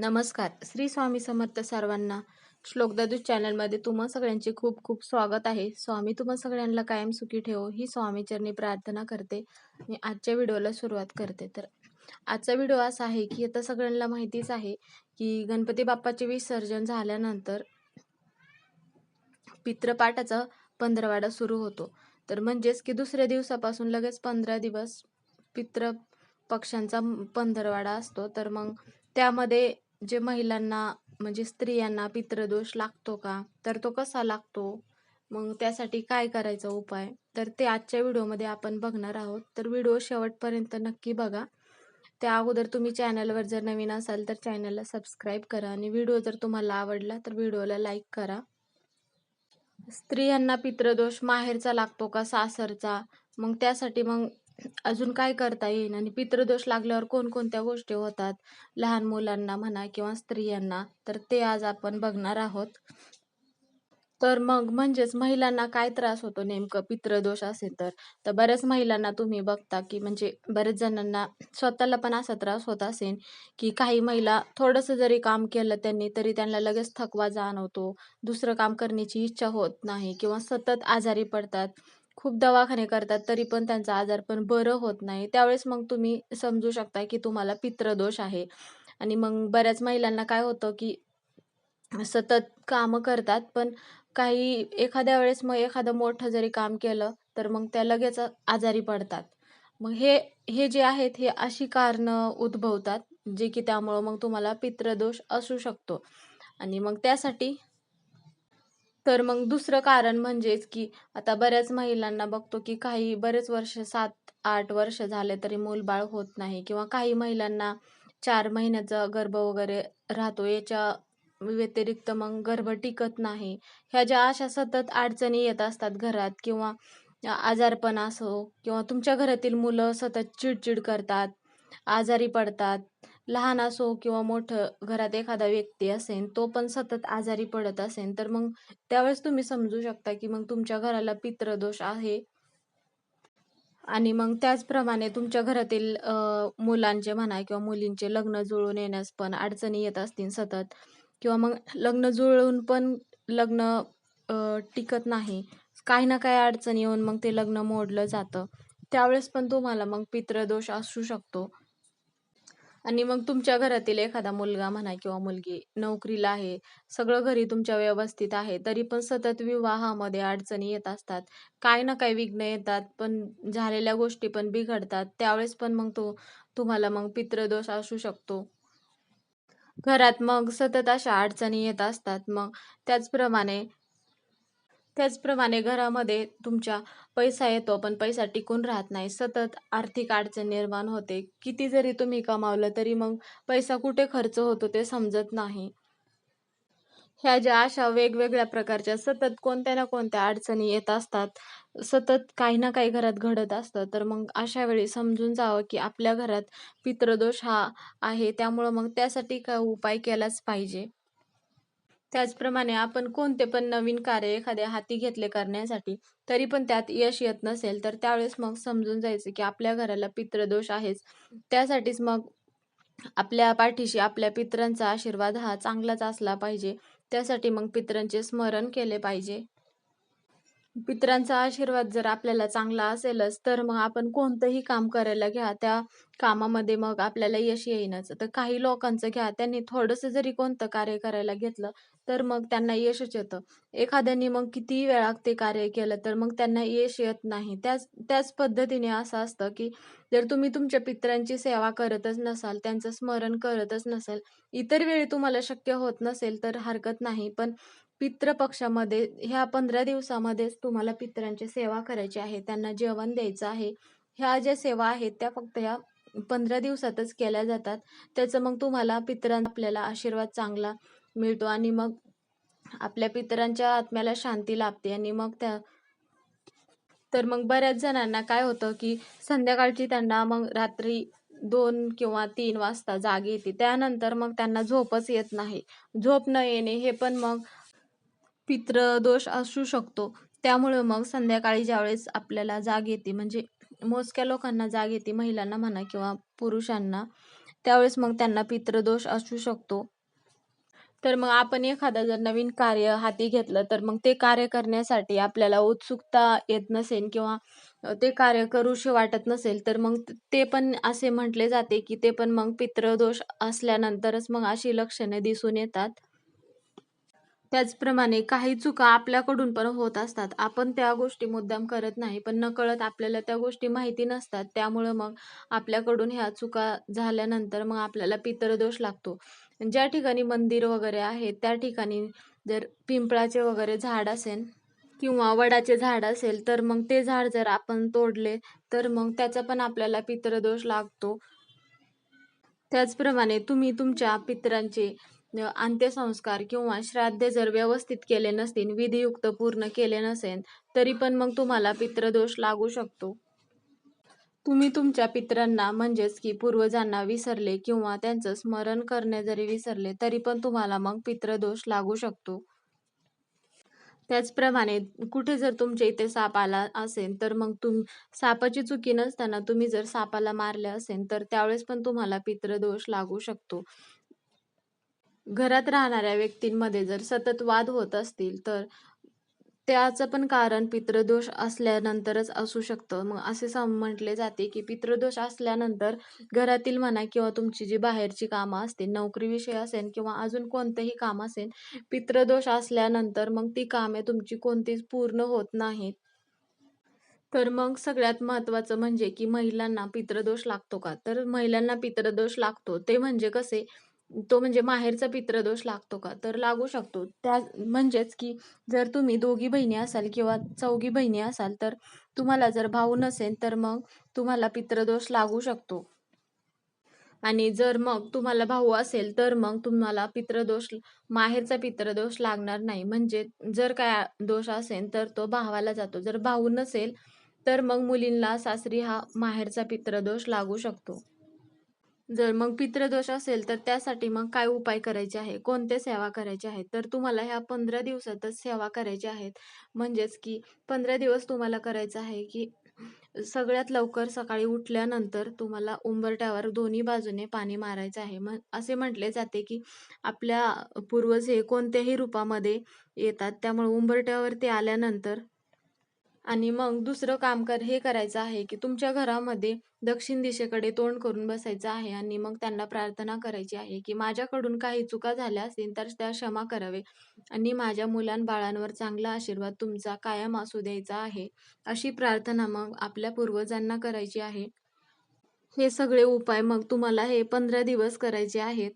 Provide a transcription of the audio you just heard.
नमस्कार. श्री स्वामी समर्थ सर्वांना श्लोक दादू चॅनलमध्ये तुम्हा सगळ्यांचे खूप खूप स्वागत आहे. स्वामी तुम्हा सगळ्यांना कायम सुखी ठेवो ही स्वामीचरणी प्रार्थना करते. मी आजच्या व्हिडिओला सुरुवात करते. तर आजचा व्हिडिओ असा आहे की आता सगळ्यांना माहितीच आहे की गणपती बाप्पाचे विसर्जन झाल्यानंतर पित्रपाठाचा पंधरवाडा सुरू होतो. तर म्हणजेच की दुसऱ्या दिवसापासून लगेच पंधरा दिवस पित्र पक्षांचा पंधरवाडा असतो. तर मग त्यामध्ये जे महिलांना म्हणजे स्त्रियांना पितृदोष लागतो का? तर तो कसा लागतो? मग त्यासाठी काय करायचा उपाय? तर ते आजच्या व्हिडिओमध्ये आपण बघणार आहोत. तर व्हिडिओ शेवटपर्यंत नक्की बघा. त्या अगोदर तुम्ही चॅनलवर जर नवीन असाल तर चॅनलला सबस्क्राईब करा आणि व्हिडिओ जर तुम्हाला आवडला तर व्हिडिओला लाईक करा. स्त्रियांना पितृदोष माहेरचा लागतो का? सासरचा. मग त्यासाठी मग अजून काय करता येईल आणि पितृदोष लागल्यावर कोणकोणत्या गोष्टी होतात? लहान मुलांना म्हणा किंवा स्त्रियांना तर ते आज आपण बघणार आहोत. तर मग म्हणजेच महिलांना काय त्रास होतो नेमकं? पितृदोष असेल तर. तर बऱ्याच महिलांना तुम्ही बघता की म्हणजे बरेच जणांना स्वतःला पण असा त्रास होत असेल की काही महिला थोडंसं जरी काम केलं त्यांनी तरी त्यांना लगेच थकवा जाणवतो. दुसरं काम करण्याची इच्छा होत नाही किंवा सतत आजारी पडतात. खूप दवाखाने करतात तरी पण त्यांचा आजार पण बरं होत नाही. त्यावेळेस मग तुम्ही समजू शकता की तुम्हाला पितृदोष आहे. आणि मग बऱ्याच महिलांना काय होतं की सतत कामं करतात पण काही एखाद्या वेळेस मग एखादं मोठं जरी काम केलं तर मग त्या लगेच आजारी पडतात. मग हे हे जे आहेत हे अशी कारणं उद्भवतात जे की त्यामुळं मग तुम्हाला पितृदोष असू शकतो. आणि मग त्यासाठी तर मग दुसरं कारण म्हणजेच की आता बऱ्याच महिलांना बघतो की काही बरेच वर्ष सात आठ वर्ष झाले तरी मूलबाळ होत नाही किंवा काही महिलांना चार महिन्याचा गर्भ वगैरे राहतो याच्या व्यतिरिक्त मग गर्भ टिकत नाही. ह्या ज्या अशा सतत अडचणी येत असतात घरात किंवा आजारपण असो किंवा तुमच्या घरातील मुलं सतत चिडचिड करतात आजारी पडतात लहान असो किंवा मोठं घरात एखादा व्यक्ती असेल तो पण सतत आजारी पडत असेल तर मग त्यावेळेस तुम्ही समजू शकता की मग तुमच्या घराला पितृदोष आहे. आणि मग त्याचप्रमाणे तुमच्या घरातील मुलांचे म्हणा किंवा मुलींचे लग्न जुळून येण्यास पण अडचणी येत असतील सतत. किंवा मग लग्न जुळून पण लग्न टिकत नाही. काही ना काही अडचणी येऊन मग ते लग्न मोडलं जातं. त्यावेळेस पण तुम्हाला मग पितृदोष असू शकतो. आणि मग तुमच्या घरातील एखादा मुलगा म्हणा किंवा मुलगी नोकरीला आहे सगळं घरी तुमच्या व्यवस्थित आहे तरी पण सतत विवाहामध्ये अडचणी येत असतात. काही ना काही विघ्न येतात पण झालेल्या गोष्टी पण बिघडतात. त्यावेळेस पण मग तो तुम्हाला मग पितृदोष असू शकतो. घरात मग सतत अशा अडचणी येत असतात. मग त्याचप्रमाणे त्याचप्रमाणे घरामध्ये तुमच्या पैसा येतो पण पैसा टिकून राहत नाही. सतत आर्थिक अडचण निर्माण होते. किती जरी तुम्ही कमावलं तरी मग पैसा कुठे खर्च होतो ते समजत नाही. ह्या ज्या अशा वेगवेगळ्या प्रकारच्या सतत कोणत्या ना कोणत्या अडचणी येत असतात सतत काही ना काही घरात घडत असतं तर मग अशा वेळी समजून जावं की आपल्या घरात पितृदोष हा आहे त्यामुळं मग त्यासाठी काय उपाय केलाच पाहिजे. त्याचप्रमाणे आपण कोणते पण नवीन कार्य एखाद्या हाती घेतले करण्यासाठी तरी पण त्यात यश येत नसेल तर त्यावेळेस मग समजून जायचं की आपल्या घराला पितृदोष आहेच. त्यासाठीच मग आपल्या पाठीशी आपल्या पित्रांचा आशीर्वाद हा चांगलाच असला पाहिजे. त्यासाठी मग पित्रांचे स्मरण केले पाहिजे. पित्रांचा आशीर्वाद जर आपल्याला चांगला असेलच तर मग आपण कोणतंही काम करायला घ्या त्या कामामध्ये मग आपल्याला यश येईनच. तर काही लोकांचं घ्या त्यांनी थोडंसं जरी कोणतं कार्य करायला घेतलं तर मग त्यांना यशच येतं. एखाद्याने मग कितीही वेळा ते कार्य केलं तर मग त्यांना यश येत नाही. त्याच त्याच पद्धतीने असं असतं की जर तुम्ही तुमच्या पित्रांची सेवा करतच नसाल त्यांचं स्मरण करतच नसाल इतर वेळी तुम्हाला शक्य होत नसेल तर हरकत नाही. पण पितृपक्षामध्ये ह्या पंधरा दिवसामध्येच तुम्हाला पितरांची सेवा करायची आहे त्यांना जेवण द्यायचं आहे. ह्या ज्या सेवा आहेत त्या फक्त या पंधरा दिवसातच केल्या जातात. त्याचं मग तुम्हाला पितरां आपल्याला आशीर्वाद चांगला मिळतो आणि मग आपल्या पितरांच्या आत्म्याला शांती लाभते आणि मग त्या तर मग बऱ्याच जणांना काय होतं की संध्याकाळची त्यांना मग रात्री दोन किंवा तीन वाजता जाग येते. त्यानंतर मग त्यांना झोपच येत नाही. झोप न येणे हे पण मग पितृदोष असू शकतो त्यामुळे मग संध्याकाळी ज्यावेळेस आपल्याला जाग येते म्हणजे मोजक्या लोकांना जाग येते महिलांना म्हणा किंवा पुरुषांना त्यावेळेस मग त्यांना पितृदोष असू शकतो. तर मग आपण एखादा जर नवीन कार्य हाती घेतलं, तर मग ते कार्य करण्यासाठी आपल्याला उत्सुकता येत नसेल किंवा ते कार्य करूशी वाटत नसेल, तर मग ते पण असे म्हटले जाते, की ते पण मग पितृदोष असल्यानंतरच मग अशी लक्षणे दिसून येतात. त्याचप्रमाणे काही चुका आपल्याकडून पण होत असतात. आपण त्या गोष्टी मुद्दाम करत नाही, पण नकळत आपल्याला त्या गोष्टी माहिती नसतात. त्यामुळं मग आपल्याकडून ह्या चुका झाल्यानंतर मग आपल्याला पितरदोष लागतो. ज्या ठिकाणी मंदिर वगैरे आहे, त्या ठिकाणी जर पिंपळाचे वगैरे झाड असेल किंवा वडाचे झाड असेल, तर मग ते झाड जर आपण तोडले, तर मग त्याचा पण आपल्याला पितरदोष लागतो. त्याचप्रमाणे तुम्ही तुमच्या पितरांचे अंत्यसंस्कार किंवा श्राद्ध जर व्यवस्थित केले नसतील, विधियुक्त पूर्ण केले नसेल, तरी पण मग तुम्हाला पितृदोष लागू शकतो. तुम्ही तुमच्या पितरांना म्हणजेच की पूर्वजांना विसरले किंवा त्यांचं स्मरण करणे जरी विसरले, तरी पण तुम्हाला मग पितृदोष लागू शकतो. त्याचप्रमाणे कुठे जर तुमच्या इथे साप आला असेल, तर मग तुम सापाची चुकी नसताना तुम्ही जर सापाला मारले असेल, तर त्यावेळेस पण तुम्हाला पित्रदोष लागू शकतो. घरात राहणाऱ्या व्यक्तींमध्ये जर सतत वाद होत असतील, तर त्याचं पण कारण पितृदोष असल्यानंतरच असू शकतं. मग असे सम म्हटले जाते, की पितृदोष असल्यानंतर घरातील म्हणा किंवा तुमची जी बाहेरची कामं असतील, नोकरीविषयी असेल किंवा अजून कोणतंही काम असेल, पितृदोष असल्यानंतर मग ती कामे तुमची कोणतीच पूर्ण होत नाहीत. तर मग सगळ्यात महत्त्वाचं म्हणजे, की महिलांना पितृदोष लागतो का? तर महिलांना पितृदोष लागतो. ते म्हणजे कसे? तो म्हणजे माहेरचा पित्रदोष लागतो का? तर लागू शकतो. त्या म्हणजेच की जर तुम्ही दोघी बहिणी असाल किंवा चौघी बहिणी असाल, तर तुम्हाला जर भाऊ नसेल, तर मग तुम्हाला पित्रदोष लागू शकतो. आणि जर मग तुम्हाला भाऊ असेल, तर मग तुम्हाला पितृदोष माहेरचा पित्रदोष लागणार नाही. म्हणजे जर काय दोष असेल, तर तो भावाला जातो. जर भाऊ नसेल, तर मग मुलींना सासरी हा माहेरचा पित्रदोष लागू शकतो. जर मग पित्रदोष असेल, तर त्यासाठी मग काय उपाय करायचे आहे? कोणत्या सेवा करायच्या आहेत? तर तुम्हाला ह्या 15 दिवसातच सेवा करायच्या आहेत. म्हणजेच की 15 दिवस तुम्हाला करायचं आहे, की सगळ्यात लवकर सकाळी उठल्यानंतर तुम्हाला उंबरट्यावर दोन्ही बाजूने पाणी मारायचं आहे. मग असे म्हटले जाते, की आपल्या पूर्वज हे कोणत्याही रूपामध्ये येतात. त्यामुळे उंबरट्यावरती आल्यानंतर आणि मग दुसरं काम कर हे करायचं आहे, की तुमच्या घरामध्ये दक्षिण दिशेकडे तोंड करून बसायचं आहे आणि मग त्यांना प्रार्थना करायची आहे, की माझ्याकडून काही चुका झाल्या असतील तर त्या क्षमा करावे आणि माझ्या मुलांबाळांवर चांगला आशीर्वाद तुमचा कायम असू द्यायचा आहे. अशी प्रार्थना मग आपल्या पूर्वजांना करायची आहे. हे सगळे उपाय मग तुम्हाला हे 15 दिवस करायचे आहेत.